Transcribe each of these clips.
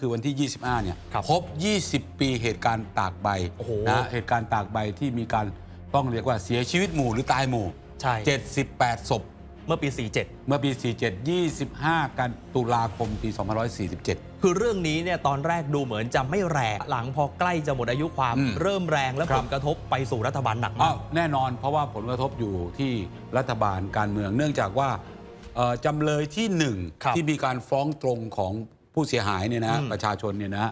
คือวันที่ 25 เนี่ยครับครบ 20 ปีเหตุการณ์ตากใบโอ้โหนะเหตุการณ์ตากใบที่มีการต้องเรียกว่าเสียชีวิตหมู่หรือตายหมู่ใช่78 ศพ เมื่อปีเมื่อปี 47 25 กันตุลาคมปี 2547 47 คือเรื่องนี้เนี่ยตอนแรกดูเหมือนจะไม่แรงหลังพอใกล้จะหมดอายุความอืมเริ่มแรงและครัผบลกระทบไปสู่รัฐบาลหนักอ้ามากวแน่นอนเพราะว่าผลกระทบอยู่ที่รัฐบาลการเมืองเนื่องจากว่าเอ่อจำเลยที่หนึ่งครับที่มีการฟ้องตรงของ ผู้เสียหายเนี่ยนะอืมประชาชนเนี่ยนะ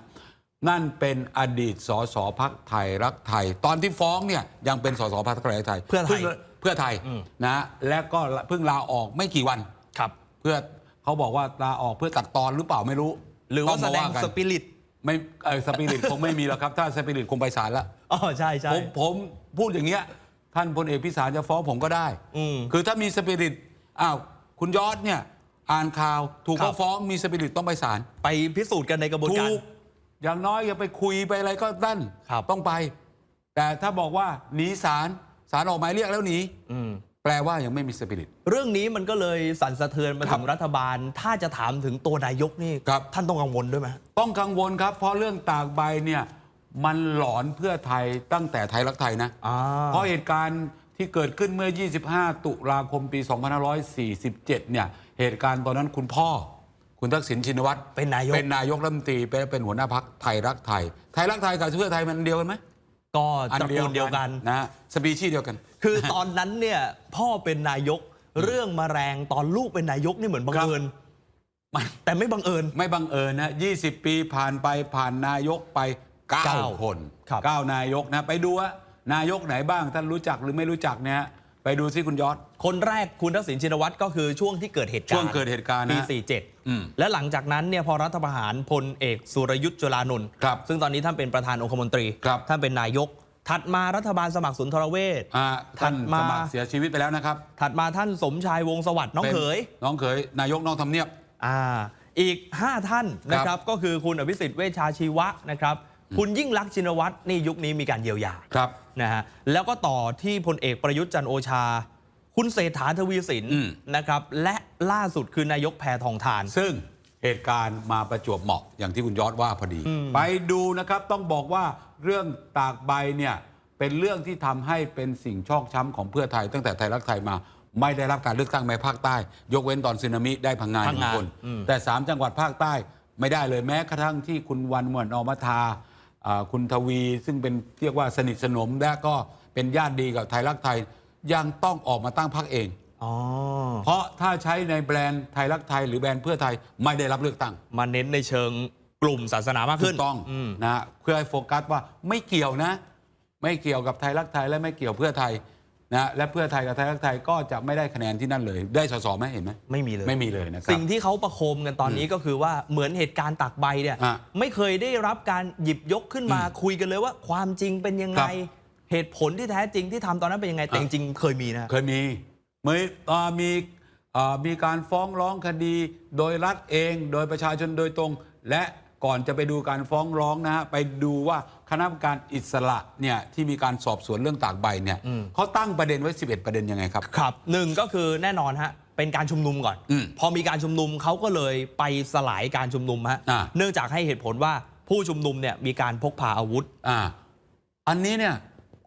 นั่นเป็นอดีตสสพักไทยรักไทย ตอนที่ฟ้องเนี่ยยังเป็นสสพักไทยรักไทย เพื่อไทยพิ่งเพื่อไทยอืมนะและก็เพิ่งลาออกไม่กี่วันครับ เพื่อเขาบอกว่าลาออกเพื่อตัดตอนหรือเปล่าไม่รู้ หรือว่าแสต้ดมงกันสปิริตไม่เออสปิริตคงไม่มีแล้วครับ ถ้าสปิริตคงไปศาลแล้วอ๋อใช่ใช่ผมผมพูดอย่างเงี้ยท่านพลเอกพิสารจะฟ้องผมก็ได้อืมคือถ้ามีสปิริตอ้าวคุณยอดเนี่ย อ่านข่าว ถูกครัเขาบ ฟ้องมีสปิริตต้องไปศาลไปพิสูจน์กันในกระบวนถูการกอย่างน้อยอย่าไปคุยไปอะไรก็นั่นครับ ต้องไป แต่ถ้าบอกว่าหนีศาลศาลออกหมายเรียกแล้วหนีอืม แปลว่ายังไม่มีสปิริต เรื่องนี้มันก็เลยสั่นสะเทือนมาครัถึบงรัฐบาล ถ้าจะถามถึงตัวนายกนี่ ครับ ท่านต้องกังวลด้วยไหม ต้องกังวลครับ เพราะเรื่องตากใบเนี่ยมันหลอนเพื่อไทยตั้งแต่ไทยรักไทยนะอ่าเพราะเหตุการณ์ ที่เกิดขึ้นเมื่อ 25 ตุลาคมปี 2547 เนี่ย เหตุการณ์ตอนนั้นคุณพ่อ คุณทักษิณชินวัตรเป็นนายก เป็นนายกรัฐมนตรีเป็นเป็นหัวหน้าพักไทยรักไทย ไทยรักไทยกับเพื่อไทยมันอันเดียวกันไหมก็ตระกูลเดียวกันนะฮะสปีชีส์เดียวกัน คือตอนนั้นเนี่ยพ่อเป็นนายกเรื่องมาแรงตอนลูกเป็นนายกนี่เหมือนบังเอิญมันแต่ไม่บังเอิญไม่บังเอิญนะ 20 ปีผ่านไปผ่านนายกไปเก้า9คนครับ9นายกนะไปดูว่า นายกไหนบ้างท่านรู้จักหรือไม่รู้จักเนี่ยฮะไปดูซิคุณยอด คนแรกคุณทักษิณชินวัตรก็คือช่วงที่เกิดเหตุการณ์ช่วงเกิดเหตุการณ์นะปีอืม47 และหลังจากนั้นเนี่ยพอรัฐประหารพลเอกสุรยุทธ์จุลานนท์ครับซึ่งตอนนี้ท่านเป็นประธานองคมนตรีครับท่านเป็นนายก ถัดมารัฐบาลสมัครสุนทรเวชอ่าท่านถัดมาสมัครเสียชีวิตไปแล้วนะครับ ถัดมาท่านสมชายวงศ์สวัสดิ์น้องเขยป็นน้องเขยนายกน้องทำเนียบอ่าอีก 5 ท่านนะครับก็คือคุณอภิสิทธิ์เวชชาชีวะนะครับคุณยิ่งรักษณ์ชินวัตรนี่ยุคนี้มีการเยียวยาครับ นะฮะแล้วก็ต่อที่พลเอกประยุทธ์จันทร์โอชา คุณเศรษฐาทวีสินอืม นะครับ และล่าสุดคือนายกแพทองทาน ซึ่งเหตุการณ์มาประจวบเหมาะอย่างที่คุณยอดว่าพอดี ไปดูนะครับต้องบอกว่าเรื่องตากใบเนี่ยเป็นเรื่องที่ทำให้เป็นสิ่งชอกช้ำของเพื่อไทย ตั้งแต่ไทยรักไทยมา ไม่ได้รับการเลือกตั้งในภาคใต้ ยกเว้นตอนสึนามิได้พังงานพังงาคน อืม แต่ 3 จังหวัดภาคใต้ไม่ได้เลยแม้กระทั่งที่คุณวันมวนอมทาอ่า คุณทวีซึ่งเป็นเรียกว่าสนิทสนมและก็เป็นญาติดีกับไทยรักไทยยังต้องออกมาตั้งพรรคเองอ๋อเพราะถ้าใช้ในแบรนด์ไทยรักไทย หรือแบรนด์เพื่อไทยไม่ได้รับเลือกตั้ง มาเน้นในเชิงกลุ่มศาสนามากถูขึ้นกต้องมนะฮะเพื่อให้โฟกัสว่าไม่เกี่ยวนะ ไม่เกี่ยวกับไทยรักไทยและไม่เกี่ยวเพื่อไทย นะและเพื่อไทยกับไทยรักไทยก็จะไม่ได้คะแนนที่นั่นเลย ได้สสไหมเห็นไหมไม่มีเลยไม่มีเลยนะครับสิ่งที่เขาประโคมกันตอนนี้ก็คือว่าเหมือนเหตุการณ์ตักใบเนี่ยอะไม่เคยได้รับการหยิบยกขึ้นมาคุยกันเลยว่าความจริงเป็นยังไง ครับ เหตุผลที่แท้จริงที่ทำตอนนั้นเป็นยังไงแต่อะจริงๆเคยมีนะ เคยมีเมื่ออ่ามีอ่ามีการฟ้องร้องคดีโดยรัฐเอง โดยประชาชนโดยตรง และ ก่อนจะไปดูการฟ้องร้องนะฮะไปดูว่าคณะกรรมการอิสระเนี่ยที่มีการสอบสวนเรื่องตากใบเนี่ยอืม เขาตั้งประเด็นไว้ 11 ประเด็นยังไงครับ ครับหนึ่งก็คือแน่นอนฮะเป็นการชุมนุมก่อน อืมพอมีการชุมนุมเขาก็เลยไปสลายการชุมนุมฮะอ่า เนื่องจากให้เหตุผลว่าผู้ชุมนุมเนี่ยมีการพกพาอาวุธ อ่าอันนี้เนี่ย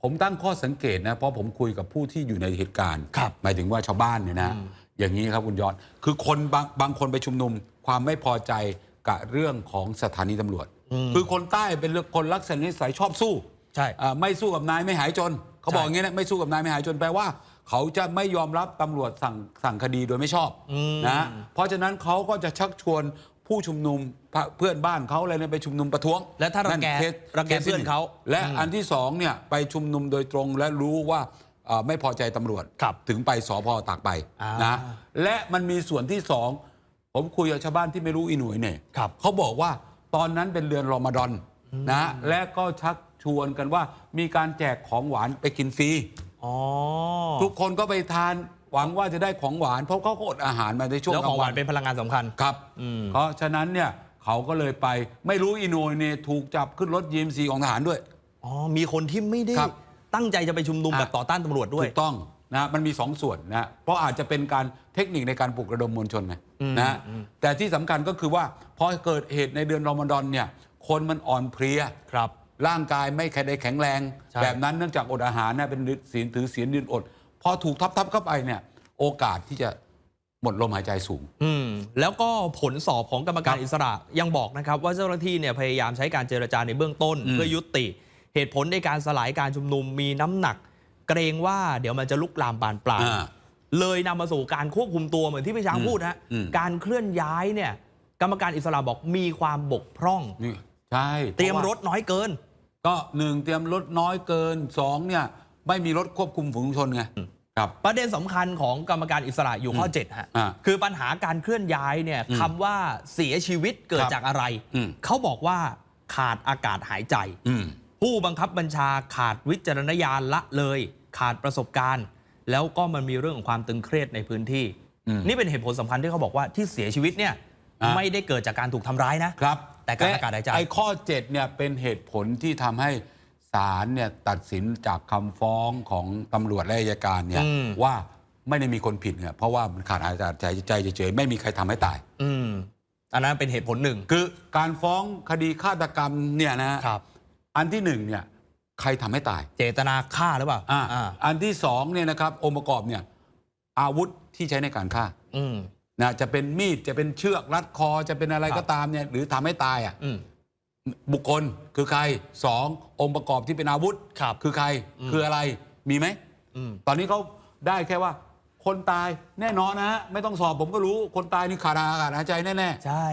ผมตั้งข้อสังเกตนะเพราะผมคุยกับผู้ที่อยู่ในเหตุการณ์ครับหมายถึงว่าชาวบ้านเนี่ยนะ อย่างนี้ครับคุณยอดคือคนบางบางคนไปชุมนุม ความไม่พอใจ กับเรื่องของสถานีตำรวจ คือคนใต้เป็นคนลักษณะนิสัยชอบสู้ใช่อ่าไม่สู้กับนายไม่หายจน เขาบอกอย่างนี้นะไม่สู้กับนายไม่หายจนแปลว่า เขาจะไม่ยอมรับตำรวจสั่งสั่งคดีโดยไม่ชอบอืมนะเพราะฉะนั้นเขาก็จะชักชวนผู้ชุมนุมเพื่อนบ้านเขาอะไรเนี่ยไปชุมนุมประท้วง และถ้ารังแกนั่นคสรังแกคสที่เพื่อนเขาและอืมอันที่สองเนี่ยไปชุมนุมโดยตรงและรู้ว่าเอ่อไม่พอใจตำรวจครับถึงไปสพตากใบอ่านนะและมันมีส่วนที่สอง ผมคุยกับชาวบ้านที่ไม่รู้อีหน่วยเนี่ยครับเขาบอกว่าตอนนั้นเป็นเดือนรอมฎอนนะและก็ชักชวนกันว่ามีการแจกของหวานไปกินฟรีอ๋อทุกคนก็ไปทานหวังว่าจะได้ของหวาน เพราะเขาก็อดอาหารมาในช่วงแล้วกขลาองงหวัวานนเป็นพลังงานสำคัญ ครับอืม เพราะฉะนั้นเนี่ยเขาก็เลยไปไม่รู้อีโนยเนี่ยถูกจับขึ้นรถยีมซีของทหารด้วย อ๋อมีคนที่ไม่ได้ครับตั้งใจจะไปชุมนุมอะ แบบต่อต้านตำรวจด้วย ถูกต้อง นะมันมีสองส่วนนะเพราะอาจจะเป็นการเทคนิคในการปลุกระดมมวลชนไงอืมนะอืมแต่ที่สำคัญก็คือว่าพอเกิดเหตุในเดือนรอมฎอนเนี่ยคนมันอ่อนเพลียครับร่างกายไม่แข็งได้แข็งแรงใช่แบบนั้นเนื่องจากอดอาหารนะเป็นศีลถือศีลยืนอด พอถูกทับทับๆเข้าไปเนี่ยโอกาสที่จะหมดลมหายใจสูง อืมแล้วก็ผลสอบของกรรมการครับอิสระยังบอกนะครับ ว่าเจ้าหน้าที่เนี่ยพยายามใช้การเจรจาในเบื้องต้นอืมเพื่อยุติ เหตุผลในการสลายการชุมนุมมีน้ำหนัก เกรงว่าเดี๋ยวมันจะลุกลามบานปลายอ่า เลยนำมาสู่การควบคุมตัวเหมือนที่พี่ช้างอืมพูดฮะอืม การเคลื่อนย้ายเนี่ย กรรมการอิสระบอกมีความบกพร่อง นี่ใช่เตรียมพาะว่ารถน้อยเกิน ก็หนึ่งเตรียมรถน้อยเกินสองเนี่ย ไม่มีรถควบคุมฝูงชนไงครับ ประเด็นสำคัญของกรรมการอิสระอยู่ข้ออืม7ฮะอ่าคือปัญหาการเคลื่อนย้ายเนี่ยอืมคำว่าเสียชีวิตเกิดครับจากอะไร อืม เขาบอกว่าขาดอากาศหายใจ อืม ผู้บังคับบัญชาขาดวิจารณญาณละเลย ขาดประสบการณ์ แล้วก็มันมีเรื่องของความตึงเครียดในพื้นที่อืมนี่เป็นเหตุผลสำคัญที่เขาบอกว่าที่เสียชีวิตเนี่ยอะ ไม่ได้เกิดจากการถูกทำร้ายนะ ครับแต่การอากาศหายใจ ไอ้ข้อ 7 เนี่ย เป็นเหตุผลที่ทำให้ศาลเนี่ย ตัดสินจากคำฟ้องของตำรวจและอัยการเนี่ย อืม ว่าไม่ได้มีคนผิดเนี่ยเพราะว่ามันขาดอากาศหายใจเฉยๆไม่มีใครทำให้ตาย อืมอันนั้นเป็นเหตุผลหนึ่ง คือการฟ้องคดีฆาตกรรมเนี่ยนะครับ อันที่หนึ่งเนี่ยใครทำให้ตาย เจตนาฆ่าหรือเปล่าอ่าอ่าอันที่สองเนี่ยนะครับองค์ประกอบเนี่ยอาวุธที่ใช้ในการฆ่าอืมนะจะเป็นมีดจะเป็นเชือกรัดคอจะเป็นอะไรครับก็ตามเนี่ยหรือทำให้ตายอะอืมบุคคลคือใครสององค์ประกอบที่เป็นอาวุธครับคือใครอืมคืออะไรมีไหมอืมตอนนี้เขาได้แค่ว่า คนตายแน่นอนนะฮะไม่ต้องสอบผมก็รู้คนตายนี่ขาดอากาศหายใจแน่ใช่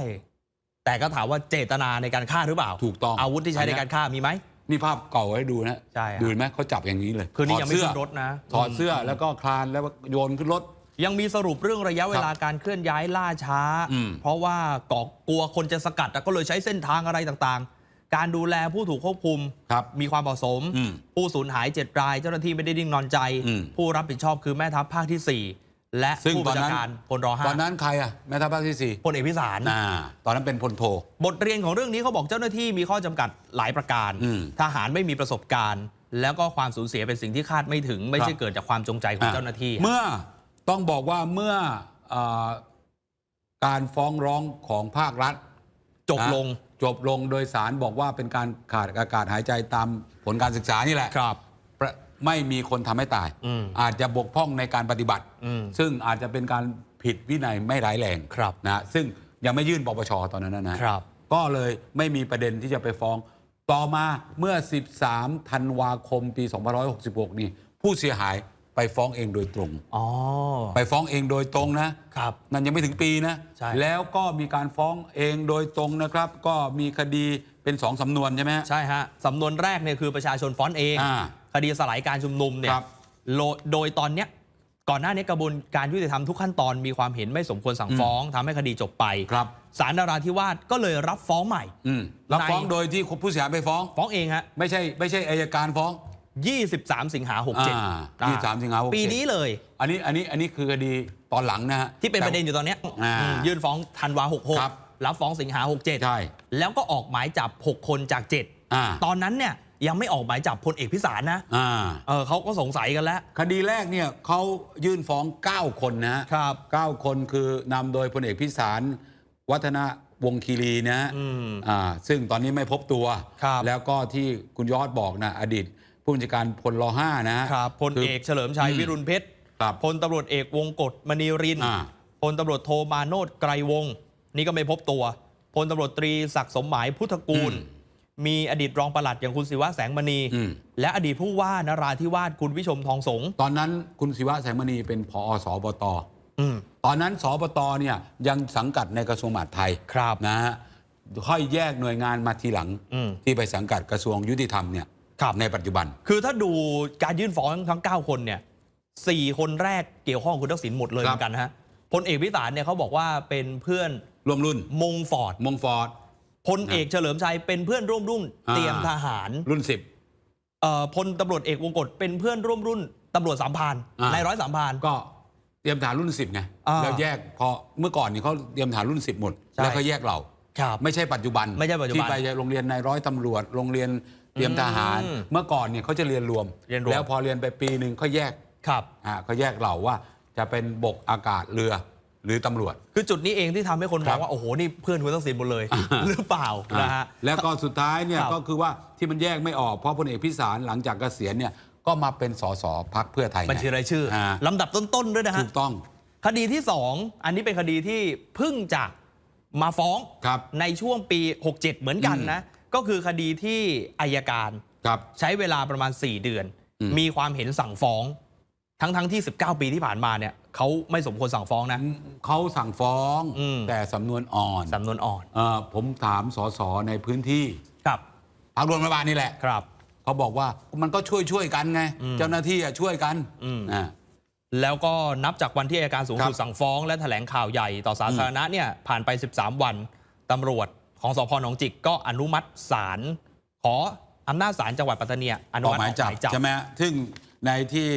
แต่ก็ถามว่าเจตนาในการฆ่าหรือเปล่าถูกต้องอาวุธที่ใช้อันในเนี้ยการฆ่ามีไหมๆนี่ภาพเก่าให้ดูนะใช่ครับดูเห็นไหมเขาจับอย่างนี้เลยคือนี่ยังไม่ถดเสื้ขึ้นรถนะถอดเสื้อแล้วก็คลานแล้วโยนขึ้นรถ ยังมีสรุปเรื่องระยะเวลาการเคลื่อนย้ายล่าช้า อืม เพราะว่าก่อกลัวคนจะสกัดอะก็เลยใช้เส้นทางอะไรต่างๆ การดูแลผู้ถูกควบคุม ครับ มีความเหมาะสม อืมผู้สูญหายเจ็ดราย เจ้าหน้าที่ไม่ได้ดิ้งนอนใจ อืมผู้รับผิดชอบคือแม่ทัพภาคที่4 และซึ่งผู้ตบัอนญชานั้นการพลรห้าตอนนั้นใครอะแม่ทัพภาคที่สี่พลเอกพิสารอ่าตอนนั้นเป็นพลโท บทเรียนของเรื่องนี้เขาบอกเจ้าหน้าที่มีข้อจำกัดหลายประการ อืมทหารไม่มีประสบการณ์ แล้วก็ความสูญเสียเป็นสิ่งที่คาดไม่ถึง ไม่ใช่ครับ เกิดจากความจงใจของเจ้าหน้าที่ เมื่อต้องบอกว่าเมื่ออาการฟ้องร้องของภาครัฐจบลงนะจบลงโดยสารบอกว่าเป็นการขาดอากาศหายใจตามผลการศึกษานี่แหละ ครับประ ไม่มีคนทำให้ตายอืมอาจจะบกพร่องในการปฏิบัติอืมซึ่งอาจจะเป็นการผิดวินัยไม่ร้ายแรงครับนะซึ่งยังไม่ยื่นปปชตอนนั้นนะนะครับก็เลยไม่มีประเด็นที่จะไปฟ้อง ต่อมาเมื่อ 13 ธันวาคมปี 2566 นี่ ผู้เสียหายไปฟ้องเองโดยตรงอ๋อไปฟ้องเองโดยตรงนะครับนั่นยังไม่ถึงปีนะใช่แล้วก็มีการฟ้องเองโดยตรงนะครับ ก็มีคดีเป็นสองสำนวนใช่ไหมฮะใช่ฮะสำนวนแรกเนี่ยคือประชาชนฟ้อนเองอ่า คดีสลายการชุมนุมเนี่ยครับโลโดยตอนเนี้ยก่อนหน้านี้กระบวนการยุติธรรมทุกขั้นตอนมีความเห็นไม่สมควรสั่งฟ้องทำให้คดีจบไปครับ ศาลนราธิวาสก็เลยรับฟ้องใหม่ อืมรับฟ้องในโดยที่ผู้เสียหายไปฟ้อง ฟ้องเองฮะไม่ใช่ไม่ใช่อายการฟ้อง 23 สิงหาอ่า67 23สิงหา67 ปีนี้เลย อันนี้อันนี้อันนี้คือคดีตอนหลังนะฮะ ที่เป็นประเด็นอยู่ตอนเนี้ยอ่าอืมยื่นฟ้องธันวาครับ66รับฟ้องสิงหา67ใช่แล้วก็ออกหมายจับ 6 คนจาก อ่า7 ตอนนั้นเนี่ย ยังไม่ออกหมายจับพลเอกพิสารนะอ่าเออเขาก็สงสัยกันแล้ว คดีแรกเนี่ยเขายื่นฟ้อง 9 คนนะฮะครับ เก้าคนคือนำโดยพลเอกพิสาร วัฒนวงศ์คีรีนะฮะอืม อ่าซึ่งตอนนี้ไม่พบตัว ครับ แล้วก็ที่คุณยอดบอกนะอดีตผู้บัญชาการพลรห้านะฮะครับพลเอกเฉลิมชัยอืมวิรุณเพชรครับพลตำรวจเอกวงกฎมณีรินทร์อ่า พลตำรวจโทมาโนดไกรวงศ์นี่ก็ไม่พบตัว พลตำรวจตรีศักดิ์สมหมายพุทธกูลอื มมีอดีตรองปลัดอย่างคุณศิวะแสงมณี อืม และอดีตผู้ว่านราธิวาสคุณวิชมทองสงฆ์ตอนนั้นคุณศิวะแสงมณีเป็นพอสบต อืม ตอนนั้นสบตเนี่ยยังสังกัดในกระทรวงมหาดไทยครับนะฮะค่อยแยกหน่วยงานมาทีหลังอืมที่ไปสังกัดกระทรวงยุติธรรมเนี่ยครับ ในปัจจุบัน คือถ้าดูการยื่นฟ้องทั้ง 9 คนเนี่ยสี่คนแรกเกี่ยวข้องกับคุณทักษิณหมดเลยคเหรับมือนกันนะฮะพลเอกพิสารเนี่ยเขาบอกว่าเป็นเพื่อนร่วมรุ่นมงฟอร์ด มงฟอร์ด พลเอกเฉลิมชัยเป็นเพื่อนร่วมรุ่นอ่าเตรียมทหารรุ่นสิบเอ่อพลตำรวจเอกวงกฎเป็นเพื่อนร่วมรุ่นตำรวจสามพรานอ่าในร้อยสามพรานก็เตรียมฐานรุ่นสิบไงอ่าแล้วแยกพอเมื่อก่อนนี่เขาเตรียมฐานรุ่นสิบหมดใช่แล้วก็แยกเราครับไม่ใช่ปัจจุบันไม่ใช่ปัจจุบันที่ไปโรงเรียนนายร้อยตำรวจโรงเรียนเตรียมทหารอืมเมื่อก่อนเนี่ยเขาจะเรียนรวมเรียนรวม แล้วพอเรียนไปปีหนึ่งเขาแยกครับอ่าเขาแยกเหล่าว่าจะเป็นบกอากาศเรือ หรือตำรวจ คือจุดนี้เองที่ทำให้คนมครัองบ ว่า โอ้โห นี่เพื่อนคุณทักษิณหมดเลย หรือเปล่านะฮะอ่าแล้วก็สุดท้ายเนี่ยครับ ก็คือว่าที่มันแยกไม่ออกเพราะพลเอกพิสารหลังจากเกษียณเนี่ยก็มาเป็นสสพักเพื่อไทยไง บัญชีรายชื่ออาลำดับต้น ๆ ด้วยนะฮะ ถูกต้อง คดีที่ 2 อันนี้เป็นคดีที่เพิ่งจะมาฟ้องครับในช่วงปี 67 เหมือนกันนะ ก็คือคดีที่อายการ ครับ ใช้เวลาประมาณ 4 เดือน อืม มีความเห็นสั่งฟ้อง ทั้งทั้งๆที่ 19 ปีที่ผ่านมาเนี่ย เขาไม่สมควรสั่งฟ้องนะ เขาสั่งฟ้องอืม แต่สำนวนอ่อนสำนวนอ่อนเอ่อผมถามสสในพื้นที่ครับพักรวมรัฐบาลนี่แหละ ครับ เขาบอกว่ามันก็ช่วยช่วยๆกันไงอืมเจ้าหน้าที่อะช่วยกันอืม อ่า แล้วก็นับจากวันที่อัยการสูงสุดครับสั่งฟ้องและแถลงข่าวใหญ่ต่อสาธารณะเนี่ยผ่านไป 13 วันตำรวจของสพหนองจิกก็อนุมัติศาลขออำนาจศาลจังหวัดปัตตานีอนุออกมัติหมายจับออกหมายจับ ใช่ไหมซึ่งในที่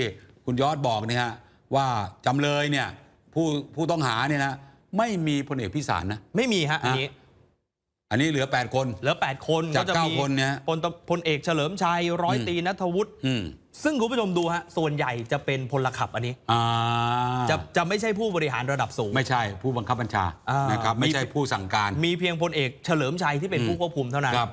คุณยอดบอกเนี่ยฮะ ว่าจำเลยเนี่ยผู้ผู้ต้องหาเนี่ยนะไม่มีพลเอกพิสารนะ ไม่มีฮะอันนี้ อันนี้เหลือ 8 คน เหลือ 8 คนจากจะเก้ามีคนเนี่ยพลตพลเอกเฉลิมชัยร้อยอืมตรีนัทวุฒิอืมซึ่งคุณผู้ชมดูฮะส่วนใหญ่จะเป็นพลขับอันนี้อ่าจะจะไม่ใช่ผู้บริหารระดับสูง ไม่ใช่ผู้บังคับบัญชาอ่านนะครับไม่ใช่มีผู้สั่งการ มีเพียงพลเอกเฉลิมชัยที่เป็นอืมผู้ควบคุมเท่านั้นครับ